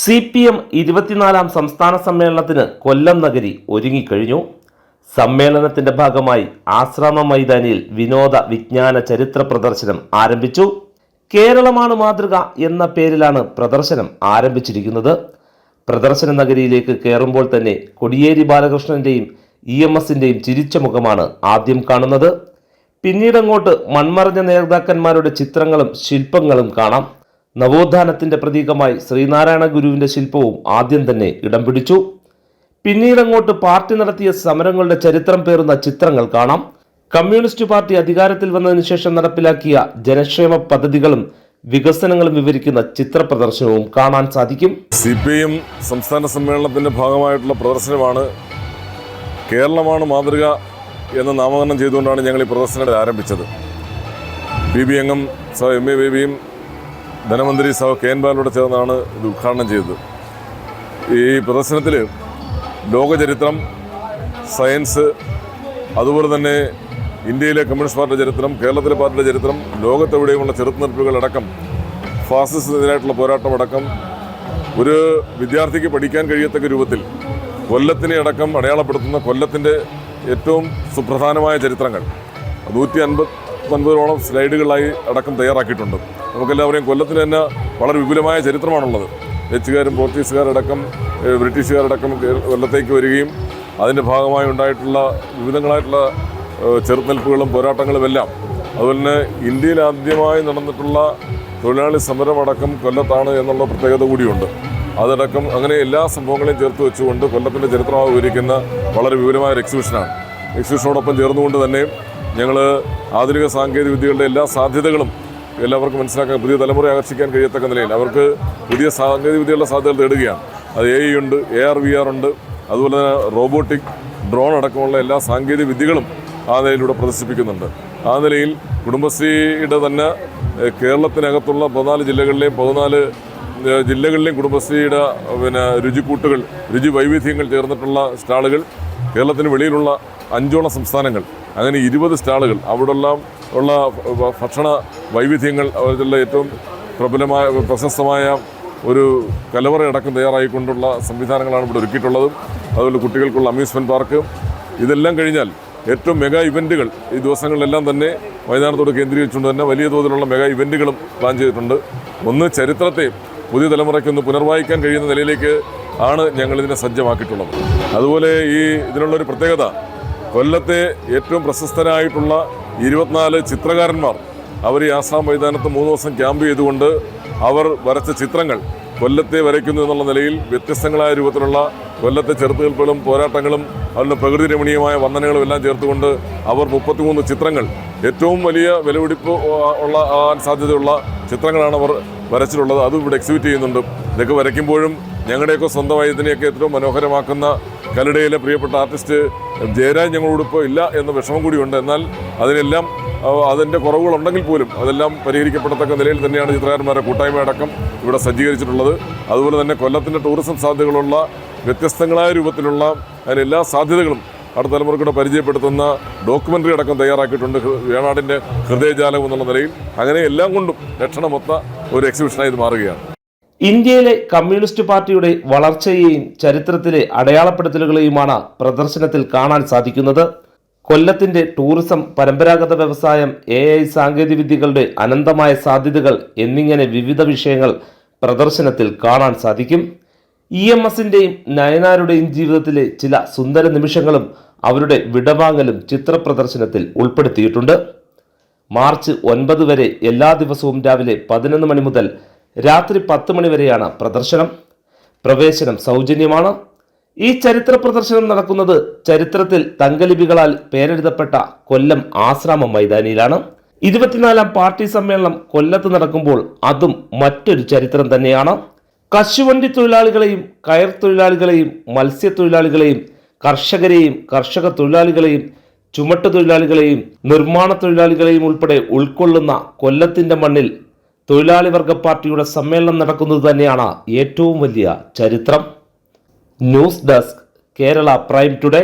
C P M ഇരുപത്തിനാലാം സംസ്ഥാന സമ്മേളനത്തിന് കൊല്ലം നഗരി ഒരുങ്ങിക്കഴിഞ്ഞു. സമ്മേളനത്തിന്റെ ഭാഗമായി ആശ്രമ മൈതാനിയിൽ വിനോദ വിജ്ഞാന ചരിത്ര പ്രദർശനം ആരംഭിച്ചു. കേരളമാണ് മാതൃക എന്ന പേരിലാണ് പ്രദർശനം ആരംഭിച്ചിരിക്കുന്നത്. പ്രദർശന നഗരിയിലേക്ക് കയറുമ്പോൾ തന്നെ കൊടിയേരി ബാലകൃഷ്ണന്റെയും ഇ എം എസിന്റെയും ചിരിച്ച മുഖമാണ് ആദ്യം കാണുന്നത്. പിന്നീടങ്ങോട്ട് മൺമറഞ്ഞ നേതാക്കന്മാരുടെ ചിത്രങ്ങളും ശില്പങ്ങളും കാണാം. നവോത്ഥാനത്തിന്റെ പ്രതീകമായി ശ്രീനാരായണ ഗുരുവിന്റെ ശില്പവും ആദ്യം തന്നെ ഇടം പിടിച്ചു. പിന്നീടങ്ങോട്ട് പാർട്ടി നടത്തിയ സമരങ്ങളുടെ ചരിത്രം പേറുന്ന ചിത്രങ്ങൾ കാണാം. കമ്മ്യൂണിസ്റ്റ് പാർട്ടി അധികാരത്തിൽ വന്നതിന് ശേഷം നടപ്പിലാക്കിയ ജനക്ഷേമ പദ്ധതികളും വികസനങ്ങളും വിവരിക്കുന്ന ചിത്ര പ്രദർശനവും കാണാൻ സാധിക്കും. സി പി എം സംസ്ഥാന സമ്മേളനത്തിന്റെ ഭാഗമായിട്ടുള്ള പ്രദർശനമാണ് കേരളമാണ് മാതൃക എന്ന് നാമകരണം ചെയ്തുകൊണ്ടാണ് ഞങ്ങൾ ഈ പ്രദർശനം ആരംഭിച്ചത്. ബി ബി അംഗം എം എ ബേബിയും ധനമന്ത്രി സഹ കെ എൻ ബാലോട് ചേർന്നാണ് ഇത് ഉദ്ഘാടനം ചെയ്തത്. ഈ പ്രദർശനത്തിൽ ലോകചരിത്രം സയൻസ് അതുപോലെ തന്നെ ഇന്ത്യയിലെ കമ്മ്യൂണിസ്റ്റ് പാർട്ടിയുടെ ചരിത്രം കേരളത്തിലെ പാർട്ടിയുടെ ചരിത്രം ലോകത്തെവിടെയുമുള്ള ചെറുത്തുനിൽപ്പുകളടക്കം ഫാസിസത്തിനെതിരായിട്ടുള്ള പോരാട്ടമടക്കം ഒരു വിദ്യാർത്ഥിക്ക് പഠിക്കാൻ കഴിയത്തക്ക രൂപത്തിൽ കൊല്ലത്തിനെ അടക്കം അടയാളപ്പെടുത്തുന്ന കൊല്ലത്തിന്റെ ഏറ്റവും സുപ്രധാനമായ ചരിത്രങ്ങൾ. നൂറ്റി അൻപത്തൊൻപതോളം സ്ലൈഡുകളായി അടക്കം തയ്യാറാക്കിയിട്ടുണ്ട്. നമുക്കെല്ലാവരെയും കൊല്ലത്തിന് തന്നെ വളരെ വിപുലമായ ചരിത്രമാണുള്ളത്. ഡച്ചുകാരും പോർച്ചുഗീസുകാരടക്കം ബ്രിട്ടീഷുകാരടക്കം കൊല്ലത്തേക്ക് വരികയും അതിന്റെ ഭാഗമായി ഉണ്ടായിട്ടുള്ള വിവിധങ്ങളായിട്ടുള്ള ചെറുനിൽപ്പുകളും പോരാട്ടങ്ങളും എല്ലാം അതുപോലെ തന്നെ ഇന്ത്യയിൽ ആദ്യമായി നടന്നിട്ടുള്ള തൊഴിലാളി സമരമടക്കം കൊല്ലത്താണ് എന്നുള്ള പ്രത്യേകത കൂടിയുണ്ട്. അതടക്കം അങ്ങനെ എല്ലാ സംഭവങ്ങളെയും ചേർത്ത് വെച്ചുകൊണ്ട് കൊല്ലത്തിന്റെ ചരിത്രമായി വിവരിക്കുന്ന വളരെ വിപുലമായ ഒരു എക്സിബിഷനാണ് എക്സിബിഷനോടൊപ്പം ചേർന്നുകൊണ്ട് തന്നെ ഞങ്ങൾ ആധുനിക സാങ്കേതിക വിദ്യകളുടെ എല്ലാ സാധ്യതകളും എല്ലാവർക്കും മനസ്സിലാക്കാൻ പുതിയ തലമുറയെ ആകർഷിക്കാൻ കഴിയത്തക്ക നിലയിൽ അവർക്ക് പുതിയ സാങ്കേതിക വിദ്യയുള്ള സാധ്യതകൾ തേടുകയാണ്. അത് എ ഉണ്ട് എ ആർ വി ആർ ഉണ്ട്. അതുപോലെ തന്നെ റോബോട്ടിക് ഡ്രോൺ അടക്കമുള്ള എല്ലാ സാങ്കേതിക വിദ്യകളും ആ നിലയിലൂടെ പ്രദർശിപ്പിക്കുന്നുണ്ട്. ആ നിലയിൽ കുടുംബശ്രീയുടെ തന്നെ കേരളത്തിനകത്തുള്ള പതിനാല് ജില്ലകളിലെയും പതിനാല് ജില്ലകളിലെയും കുടുംബശ്രീയുടെ പിന്നെ രുചിക്കൂട്ടുകൾ രുചി വൈവിധ്യങ്ങൾ ചേർന്നിട്ടുള്ള സ്റ്റാളുകൾ കേരളത്തിന് വെളിയിലുള്ള അഞ്ചോളം സംസ്ഥാനങ്ങൾ അങ്ങനെ ഇരുപത് സ്റ്റാളുകൾ. അവിടെല്ലാം ഉള്ള ഭക്ഷണ വൈവിധ്യങ്ങൾ അവരുടെ ഏറ്റവും പ്രബലമായ പ്രശസ്തമായ ഒരു കലവറയടക്കം തയ്യാറായിക്കൊണ്ടുള്ള സംവിധാനങ്ങളാണ് ഇവിടെ ഒരുക്കിയിട്ടുള്ളതും. അതുപോലെ കുട്ടികൾക്കുള്ള അമ്യൂസ്മെന്റ് പാർക്ക്. ഇതെല്ലാം കഴിഞ്ഞാൽ ഏറ്റവും മെഗാ ഇവന്റുകൾ ഈ ദിവസങ്ങളിലെല്ലാം തന്നെ മൈതാനത്തോട് കേന്ദ്രീകരിച്ചുകൊണ്ട് തന്നെ വലിയ തോതിലുള്ള മെഗാ ഇവന്റുകളും പ്ലാൻ ചെയ്തിട്ടുണ്ട്. ഒന്ന് ചരിത്രത്തെ പുതിയ തലമുറയ്ക്കൊന്ന് പുനർവായിക്കാൻ കഴിയുന്ന നിലയിലേക്ക് ആണ് ഞങ്ങളിതിനെ സജ്ജമാക്കിയിട്ടുള്ളത്. അതുപോലെ ഈ ഇതിനുള്ളൊരു പ്രത്യേകത കൊല്ലത്തെ ഏറ്റവും പ്രശസ്തരായിട്ടുള്ള ഇരുപത്തിനാല് ചിത്രകാരന്മാർ അവർ ഈ ആസാം മൈതാനത്ത് മൂന്ന് ദിവസം ക്യാമ്പ് ചെയ്തുകൊണ്ട് അവർ വരച്ച ചിത്രങ്ങൾ കൊല്ലത്തെ വരയ്ക്കുന്നു എന്നുള്ള നിലയിൽ വ്യത്യസ്തങ്ങളായ രൂപത്തിലുള്ള കൊല്ലത്തെ ചെറുത്തുനിൽപ്പുകളും പോരാട്ടങ്ങളും അതിന് പ്രകൃതി രമണീയമായ വന്ദനകളും എല്ലാം ചേർത്തുകൊണ്ട് അവർ മുപ്പത്തിമൂന്ന് ചിത്രങ്ങൾ ഏറ്റവും വലിയ വിലപിടിപ്പ് ഉള്ള ആകാൻ സാധ്യതയുള്ള ചിത്രങ്ങളാണ് അവർ വരച്ചിട്ടുള്ളത്. അതും ഇവിടെ എക്സിബിറ്റ് ചെയ്യുന്നുണ്ട്. ഇതൊക്കെ വരയ്ക്കുമ്പോഴും ഞങ്ങളുടെയൊക്കെ സ്വന്തമായി ഇതിനെയൊക്കെ ഏറ്റവും മനോഹരമാക്കുന്ന കല്ലടയിലെ പ്രിയപ്പെട്ട ആർട്ടിസ്റ്റ് ജയരാജ് ഞങ്ങളോടൊപ്പം ഇല്ല എന്ന വിഷമം കൂടിയുണ്ട്. എന്നാൽ അതിനെല്ലാം അതിന്റെ കുറവുകളുണ്ടെങ്കിൽ പോലും അതെല്ലാം പരിഹരിക്കപ്പെടത്തക്ക നിലയിൽ തന്നെയാണ് ചിത്രകാരന്മാരുടെ കൂട്ടായ്മ അടക്കം ഇവിടെ സജ്ജീകരിച്ചിട്ടുള്ളത്. അതുപോലെ തന്നെ കൊല്ലത്തിന്റെ ടൂറിസം സാധ്യതകളുള്ള വ്യത്യസ്തങ്ങളായ രൂപത്തിലുള്ള അതിന് എല്ലാ സാധ്യതകളും അടുത്ത തലമുറക്കൂടെ പരിചയപ്പെടുത്തുന്ന ഡോക്യുമെന്ററി അടക്കം തയ്യാറാക്കിയിട്ടുണ്ട്. വേണാടിന്റെ ഹൃദയജാലകം എന്നുള്ള നിലയിൽ. അങ്ങനെ എല്ലാം കൊണ്ടും ലക്ഷണമൊത്ത ഒരു എക്സിബിഷനായി ഇത് മാറുകയാണ്. ഇന്ത്യയിലെ കമ്മ്യൂണിസ്റ്റ് പാർട്ടിയുടെ വളർച്ചയെയും ചരിത്രത്തിലെ അടയാളപ്പെടുത്തലുകളെയുമാണ് പ്രദർശനത്തിൽ കാണാൻ സാധിക്കുന്നത്. കൊല്ലത്തിന്റെ ടൂറിസം പരമ്പരാഗത വ്യവസായം എ ഐ സാങ്കേതികവിദ്യകളുടെ അനന്തമായ സാധ്യതകൾ എന്നിങ്ങനെ വിവിധ വിഷയങ്ങൾ പ്രദർശനത്തിൽ കാണാൻ സാധിക്കും. ഇ എം എസിന്റെയും നയനാരുടെയും ജീവിതത്തിലെ ചില സുന്ദര നിമിഷങ്ങളും അവരുടെ വിടവാങ്ങലും ചിത്രപ്രദർശനത്തിൽ ഉൾപ്പെടുത്തിയിട്ടുണ്ട്. മാർച്ച് ഒൻപത് വരെ എല്ലാ ദിവസവും രാവിലെ പതിനൊന്ന് മണി മുതൽ രാത്രി പത്ത് മണിവരെയാണ് പ്രദർശനം. പ്രവേശനം സൗജന്യമാണ്. ഈ ചരിത്ര പ്രദർശനം നടക്കുന്നത് ചരിത്രത്തിൽ തങ്കലിപികളാൽ പേരെഴുതപ്പെട്ട കൊല്ലം ആശ്രാമം മൈതാനിയിലാണ്. ഇരുപത്തിനാലാം പാർട്ടി സമ്മേളനം കൊല്ലത്ത് നടക്കുമ്പോൾ അതും മറ്റൊരു ചരിത്രം തന്നെയാണ്. കശുവണ്ടി തൊഴിലാളികളെയും കയർ തൊഴിലാളികളെയും മത്സ്യത്തൊഴിലാളികളെയും കർഷകരെയും കർഷക തൊഴിലാളികളെയും ചുമട്ട് തൊഴിലാളികളെയും നിർമ്മാണ തൊഴിലാളികളെയും ഉൾപ്പെടെ ഉൾക്കൊള്ളുന്ന കൊല്ലത്തിന്റെ മണ്ണിൽ തൊഴിലാളി വർഗ പാർട്ടിയുടെ സമ്മേളനം നടക്കുന്നത് തന്നെയാണ് ഏറ്റവും വലിയ ചരിത്രം. News desk Kerala prime today.